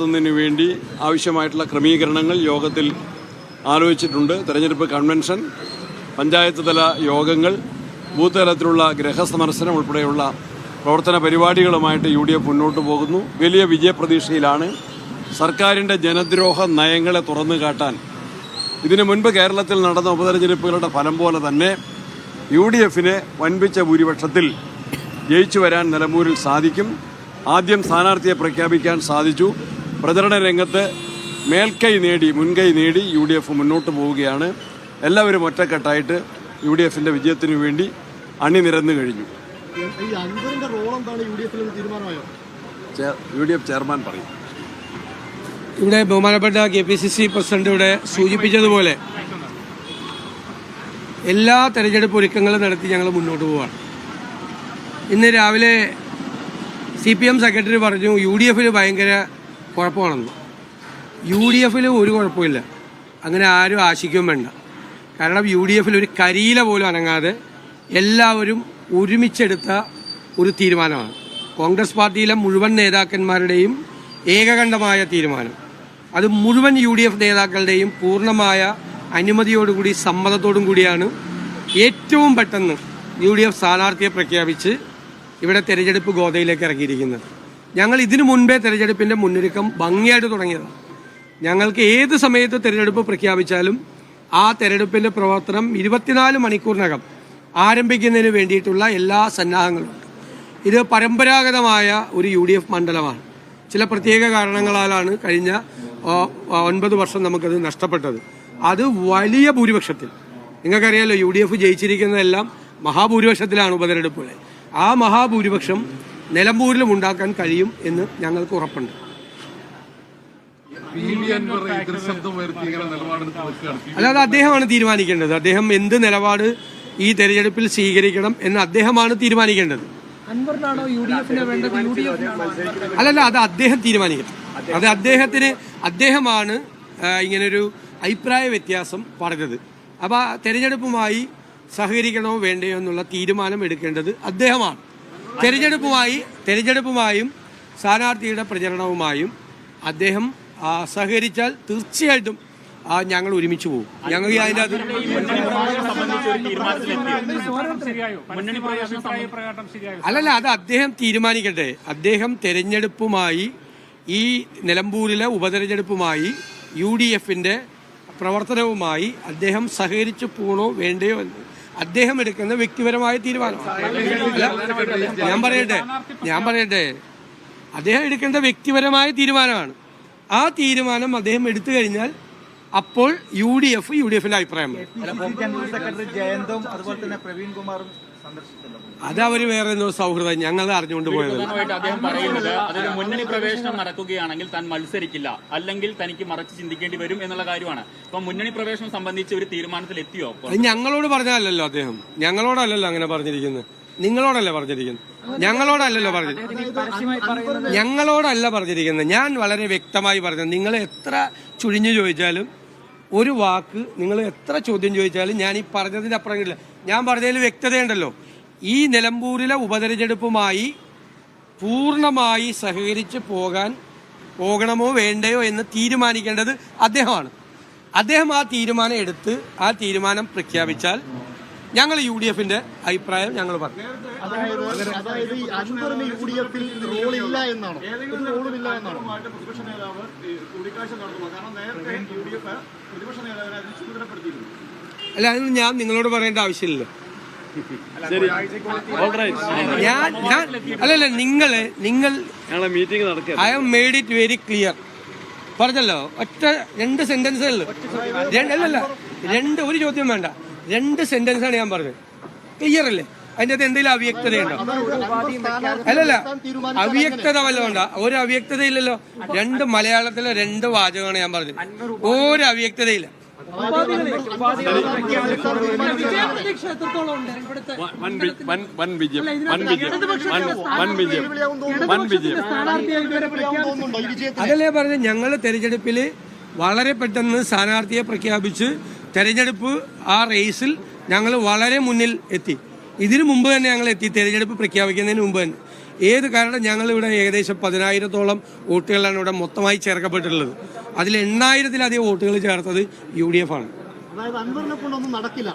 നടത്തുന്നതിന് വേണ്ടി ആവശ്യമായിട്ടുള്ള ക്രമീകരണങ്ങൾ യോഗത്തിൽ ആലോചിച്ചിട്ടുണ്ട്. തെരഞ്ഞെടുപ്പ് കൺവെൻഷൻ പഞ്ചായത്ത് തല യോഗങ്ങൾ ബൂത്ത് തലത്തിലുള്ള ഗ്രഹസന്ദർശനം ഉൾപ്പെടെയുള്ള പ്രവർത്തന പരിപാടികളുമായിട്ട് യു ഡി എഫ് മുന്നോട്ട് പോകുന്നു. വലിയ വിജയപ്രതീക്ഷയിലാണ്. സർക്കാരിന്റെ ജനദ്രോഹ നയങ്ങളെ തുറന്നു കാട്ടാൻ. ഇതിനു മുൻപ് കേരളത്തിൽ നടന്ന ഉപതെരഞ്ഞെടുപ്പുകളുടെ ഫലം പോലെ തന്നെ യു ഡി എഫിന് വൻപിച്ച ഭൂരിപക്ഷത്തിൽ ജയിച്ചു വരാൻ നിലമ്പൂരിൽ സാധിക്കും. ആദ്യം സ്ഥാനാർത്ഥിയെ പ്രഖ്യാപിക്കാൻ സാധിച്ചു. പ്രചരണ രംഗത്ത് മേൽക്കൈ നേടി മുൻകൈ നേടി യു ഡി എഫ് മുന്നോട്ട് പോവുകയാണ്. എല്ലാവരും ഒറ്റക്കെട്ടായിട്ട് യു ഡി എഫിന്റെ വിജയത്തിനു വേണ്ടി അണിനിരന്നു കഴിഞ്ഞു. ഈ അൻവറിന്റെ റോൾ എന്താണ് യു ഡി എഫ് ചെയർമാൻ പറയും. ഇവിടെ ബഹുമാനപ്പെട്ട K P C C president ഇവിടെ സൂചിപ്പിച്ചതുപോലെ എല്ലാ തെരഞ്ഞെടുപ്പ് ഒരുക്കങ്ങളും നടത്തി ഞങ്ങൾ മുന്നോട്ട് പോവാണ്. ഇന്ന് രാവിലെ സി പി എം സെക്രട്ടറി പറഞ്ഞു യു ഡി എഫിൽ ഭയങ്കര കുഴപ്പമാണെന്ന്. യു ഡി എഫിൽ ഒരു കുഴപ്പമില്ല. അങ്ങനെ ആരും ആശിക്കുകയും വേണ്ട. കാരണം യു ഡി എഫിൽ ഒരു കരിയില പോലും അനങ്ങാതെ എല്ലാവരും ഒരുമിച്ചെടുത്ത ഒരു തീരുമാനമാണ്. കോൺഗ്രസ് പാർട്ടിയിലെ മുഴുവൻ നേതാക്കന്മാരുടെയും ഏകകണ്ഠമായ തീരുമാനം. അത് മുഴുവൻ യു ഡി എഫ് നേതാക്കളുടെയും പൂർണമായ അനുമതിയോടുകൂടി സമ്മതത്തോടും കൂടിയാണ് ഏറ്റവും പെട്ടെന്ന് യു ഡി എഫ് സ്ഥാനാർത്ഥിയെ പ്രഖ്യാപിച്ച് ഇവിടെ തെരഞ്ഞെടുപ്പ് ഗോതയിലേക്ക് ഇറങ്ങിയിരിക്കുന്നത്. ഞങ്ങൾ ഇതിനു മുൻപേ തെരഞ്ഞെടുപ്പിന്റെ മുന്നൊരുക്കം ഭംഗിയായിട്ട് തുടങ്ങിയതാണ്. ഞങ്ങൾക്ക് ഏത് സമയത്ത് തെരഞ്ഞെടുപ്പ് പ്രഖ്യാപിച്ചാലും ആ തെരഞ്ഞെടുപ്പിന്റെ പ്രവർത്തനം ഇരുപത്തിനാല് മണിക്കൂറിനകം ആരംഭിക്കുന്നതിന് വേണ്ടിയിട്ടുള്ള എല്ലാ സന്നാഹങ്ങളും. ഇത് പരമ്പരാഗതമായ ഒരു യു ഡി എഫ് മണ്ഡലമാണ്. ചില പ്രത്യേക കാരണങ്ങളാലാണ് കഴിഞ്ഞ ഒൻപത് വർഷം നമുക്കത് നഷ്ടപ്പെട്ടത്. അത് വലിയ ഭൂരിപക്ഷത്തിൽ. നിങ്ങൾക്കറിയാലോ യു ഡി എഫ് ജയിച്ചിരിക്കുന്നതെല്ലാം മഹാഭൂരിപക്ഷത്തിലാണ് ഉപതെരഞ്ഞെടുപ്പുകൾ ആ മഹാഭൂരിപക്ഷം നിലമ്പൂരിലും ഉണ്ടാക്കാൻ കഴിയും എന്ന് ഞങ്ങൾക്ക് ഉറപ്പുണ്ട്. അല്ലാതെ അദ്ദേഹമാണ് തീരുമാനിക്കേണ്ടത്. അദ്ദേഹം എന്ത് നിലപാട് ഈ തെരഞ്ഞെടുപ്പിൽ സ്വീകരിക്കണം എന്ന് അദ്ദേഹമാണ് തീരുമാനിക്കേണ്ടത്. അല്ലല്ല അത് അദ്ദേഹം തീരുമാനിക്കണം. അത് അദ്ദേഹത്തിന് അദ്ദേഹമാണ് ഇങ്ങനൊരു അഭിപ്രായ വ്യത്യാസം പറഞ്ഞത് അപ്പോൾ ആ തെരഞ്ഞെടുപ്പുമായി സഹകരിക്കണോ വേണ്ടയോ എന്നുള്ള തീരുമാനം എടുക്കേണ്ടത് അദ്ദേഹമാണ്. തെരഞ്ഞെടുപ്പുമായി തെരഞ്ഞെടുപ്പുമായും സ്ഥാനാർത്ഥിയുടെ പ്രചരണവുമായും അദ്ദേഹം സഹകരിച്ചാൽ തീർച്ചയായിട്ടും ആ, ഞങ്ങൾ ഒരുമിച്ച് പോകും. ഞങ്ങൾ അതിന്റെ അത് അല്ലല്ല അത് അദ്ദേഹം തീരുമാനിക്കട്ടെ. അദ്ദേഹം തെരഞ്ഞെടുപ്പുമായി ഈ നിലമ്പൂരിലെ ഉപതെരഞ്ഞെടുപ്പുമായി യു ഡി എഫിന്റെ പ്രവർത്തനവുമായി അദ്ദേഹം സഹകരിച്ചു പോകണോ വേണ്ടയോ എന്ന് അദ്ദേഹം എടുക്കുന്ന വ്യക്തിപരമായ തീരുമാനമാണ് ഞാൻ പറയട്ടെ ഞാൻ പറയട്ടെ. അദ്ദേഹം എടുക്കേണ്ട വ്യക്തിപരമായ തീരുമാനമാണ്. ആ തീരുമാനം അദ്ദേഹം എടുത്തു കഴിഞ്ഞാൽ അപ്പോൾ U D F U D എഫിന്റെ അഭിപ്രായം. സെക്രട്ടറി ജയന്തും അതുപോലെ തന്നെ പ്രവീൺ കുമാറും അത് അവർ വേറെ എന്തോ സൗഹൃദം. ഞങ്ങൾ അറിഞ്ഞുകൊണ്ട് പോയത് അദ്ദേഹം പറയുന്നത് അതൊരു മുന്നണി പ്രവേശനം നടക്കുകയാണെങ്കിൽ താൻ മത്സരിക്കില്ല. അല്ലെങ്കിൽ തനിക്ക് മറച്ച് ചിന്തിക്കേണ്ടി വരും എന്നുള്ള കാര്യമാണ്. അപ്പൊ മുന്നണി പ്രവേശനം സംബന്ധിച്ച് ഒരു തീരുമാനത്തിൽ എത്തിയോ? ഞങ്ങളോട് പറഞ്ഞാലല്ലോ അദ്ദേഹം. ഞങ്ങളോടല്ലല്ലോ അങ്ങനെ പറഞ്ഞിരിക്കുന്നത്. നിങ്ങളോടല്ലേ പറഞ്ഞിരിക്കുന്നത്? ഞങ്ങളോടല്ലല്ലോ പറഞ്ഞു ഞങ്ങളോടല്ല പറഞ്ഞിരിക്കുന്നത്. ഞാൻ വളരെ വ്യക്തമായി പറഞ്ഞു. നിങ്ങൾ എത്ര ചുഴിഞ്ഞു ചോദിച്ചാലും ഒരു വാക്ക് നിങ്ങൾ എത്ര ചോദ്യം ചോദിച്ചാലും ഞാൻ ഈ പറഞ്ഞതിന്റെ അപ്പുറം ഇല്ല. ഞാൻ പറഞ്ഞതിൽ വ്യക്തതയുണ്ടല്ലോ. ഈ നിലമ്പൂരിലെ ഉപതെരഞ്ഞെടുപ്പുമായി പൂർണമായി സഹകരിച്ച് പോകാൻ പോകണമോ വേണ്ടയോ എന്ന് തീരുമാനിക്കേണ്ടത് അദ്ദേഹമാണ്. അദ്ദേഹം ആ തീരുമാനം എടുത്ത് ആ തീരുമാനം പ്രഖ്യാപിച്ചാൽ ഞങ്ങൾ യു ഡി എഫിന്റെ അഭിപ്രായം ഞങ്ങൾ പറഞ്ഞു. പ്രതിപക്ഷ നേതാവ് കൂടിക്കാഴ്ച നടത്തുന്നു കാരണം നേരത്തെ യു ഡി എഫ് പ്രതിപക്ഷ നേതാവിനെ അതിന് ചുമതലപ്പെടുത്തിയിരുന്നു അല്ല അത് ഞാൻ നിങ്ങളോട് പറയേണ്ട ആവശ്യമില്ല ശരി. ഞാൻ ഞാൻ അല്ലല്ല നിങ്ങൾ നിങ്ങൾ മീറ്റിംഗ് നടക്കുക I have made it very clear പറഞ്ഞല്ലോ ഒറ്റ രണ്ട് സെന്റൻസേ ഉള്ളൂ. അല്ലല്ല രണ്ട് ഒരു ചോദ്യം വേണ്ട. രണ്ട് സെന്റൻസ് ആണ് ഞാൻ പറഞ്ഞത്. ക്ലിയർ അല്ലേ? അതിന്റെ അകത്ത് എന്തെങ്കിലും അവ്യക്തതയുണ്ടോ? അല്ലല്ല അവ്യക്തത വല്ലതും ഉണ്ടോ ഒരു അവ്യക്തതയില്ലല്ലോ. രണ്ട് മലയാളത്തിലെ രണ്ട് വാചകമാണ് ഞാൻ പറഞ്ഞത്. ഒരു അവ്യക്തതയില്ല. വൻ വിജയം വൻ വിജയം വൻ വിജയം അതല്ലേ പറഞ്ഞു ഞങ്ങൾ തെരഞ്ഞെടുപ്പിൽ വളരെ പെട്ടെന്ന് സ്ഥാനാർത്ഥിയെ പ്രഖ്യാപിച്ച് തെരഞ്ഞെടുപ്പ് ആ റേസിൽ ഞങ്ങൾ വളരെ മുന്നിൽ എത്തി ഇതിനു മുമ്പ് തന്നെ ഞങ്ങൾ എത്തി തെരഞ്ഞെടുപ്പ് പ്രഖ്യാപിക്കുന്നതിന് മുമ്പ് തന്നെ ഏത് കാരണം ഞങ്ങളിവിടെ ഏകദേശം പതിനായിരത്തോളം വോട്ടുകളാണ് ഇവിടെ മൊത്തമായി ചേർക്കപ്പെട്ടിട്ടുള്ളത്. അതിൽ എണ്ണായിരത്തിലധികം വോട്ടുകൾ ചേർത്തത് യു ഡി എഫ് ആണ് നടക്കില്ല.